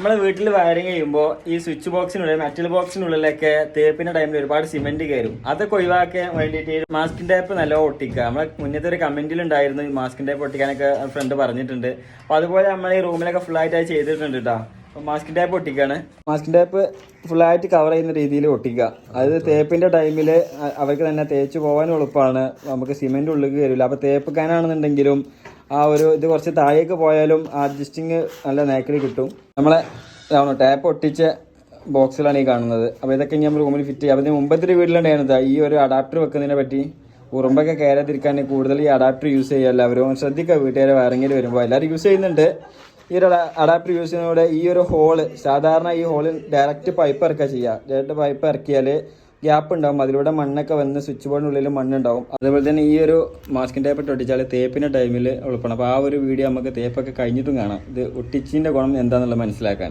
നമ്മളെ വീട്ടിൽ വയറിങ് ചെയ്യുമ്പോൾ ഈ സ്വിച്ച് ബോക്സിനുള്ളിൽ മെറ്റൽ ബോക്സിനുള്ളിലൊക്കെ തേപ്പിന്റെ ടൈമിൽ ഒരുപാട് സിമെന്റ് കയറും അതൊക്കെ ഒഴിവാക്കാൻ വേണ്ടിയിട്ട് മാസ്കിൻ ടൈപ്പ് നല്ല ഒട്ടിക്കുക. നമ്മളെ മുന്നത്തെ ഒരു കമന്റിൽ ഉണ്ടായിരുന്നു ഈ മാസ്കിൻ ടൈപ്പ് ഒട്ടിക്കാനൊക്കെ ഫ്രണ്ട് പറഞ്ഞിട്ടുണ്ട്. അപ്പോൾ അതുപോലെ നമ്മൾ ഈ റൂമിലൊക്കെ അത് ചെയ്തിട്ടുണ്ട് കേട്ടോ അപ്പോൾ മാസ്കിൻ ടൈപ്പ് ഒട്ടിക്കാണ്. മാസ്കിൻ ടൈപ്പ് ഫുൾ ആയിട്ട് കവർ ചെയ്യുന്ന രീതിയിൽ ഒട്ടിക്കുക. അതായത് തേപ്പിന്റെ ടൈമിൽ അവർക്ക് തന്നെ തേച്ച് പോകാനും എളുപ്പമാണ് നമുക്ക് സിമെന്റ് ഉള്ളിൽ കയറില്ല അപ്പോൾ തേപ്പ് കാനാണെന്നുണ്ടെങ്കിലും ആ ഒരു ഇത് കുറച്ച് താഴേക്ക് പോയാലും അഡ്ജസ്റ്റിങ് നല്ല നേക്കിൽ കിട്ടും. നമ്മളെ ഇതാണോ ടാപ്പ് ഒട്ടിച്ച ബോക്സിലാണ് ഈ കാണുന്നത്. അപ്പോൾ ഇതൊക്കെ ഇനി നമ്മൾ റൂമിൽ ഫിറ്റ് ചെയ്യാം. അതിന് മുമ്പത്തെ വീട്ടിലുണ്ടായിരുന്നത് ഈ ഒരു അഡാപ്റ്റർ വെക്കുന്നതിനെ പറ്റി. ഉറുമ്പൊക്കെ കയറാതിരിക്കാൻ കൂടുതൽ ഈ അഡാപ്റ്റർ യൂസ് ചെയ്യുക എല്ലാവരും ശ്രദ്ധിക്കുക. വീട്ടുകാരെ വയറിങ്ങിൽ വരുമ്പോൾ എല്ലാവരും യൂസ് ചെയ്യുന്നുണ്ട്. ഈ ഒരു അഡാപ്റ്റർ യൂസ് ചെയ്യുന്നതോടെ ഈ ഒരു ഹോൾ സാധാരണ ഈ ഹോളിൽ ഡയറക്റ്റ് പൈപ്പ് ഇറക്കുക ചെയ്യുക. ഡയറക്റ്റ് പൈപ്പ് ഇറക്കിയാൽ ഗ്യാപ്പ് ഉണ്ടാവും അതിലൂടെ മണ്ണൊക്കെ വന്ന് സ്വിച്ച് ബോർഡിനുള്ളിൽ മണ്ണുണ്ടാവും. അതുപോലെ തന്നെ ഈ ഒരു മാസ്കിൻ ടേപ്പ് ഒട്ടിച്ചാൽ തേപ്പിന്റെ ടൈമിൽ എളുപ്പമാണ് അപ്പോൾ ആ ഒരു വീഡിയോ നമുക്ക് തേപ്പൊക്കെ കഴിഞ്ഞിട്ടും കാണാം. ഇത് ഒട്ടിച്ചിന്റെ ഗുണം എന്താണെന്നുള്ളത് മനസ്സിലാക്കാൻ.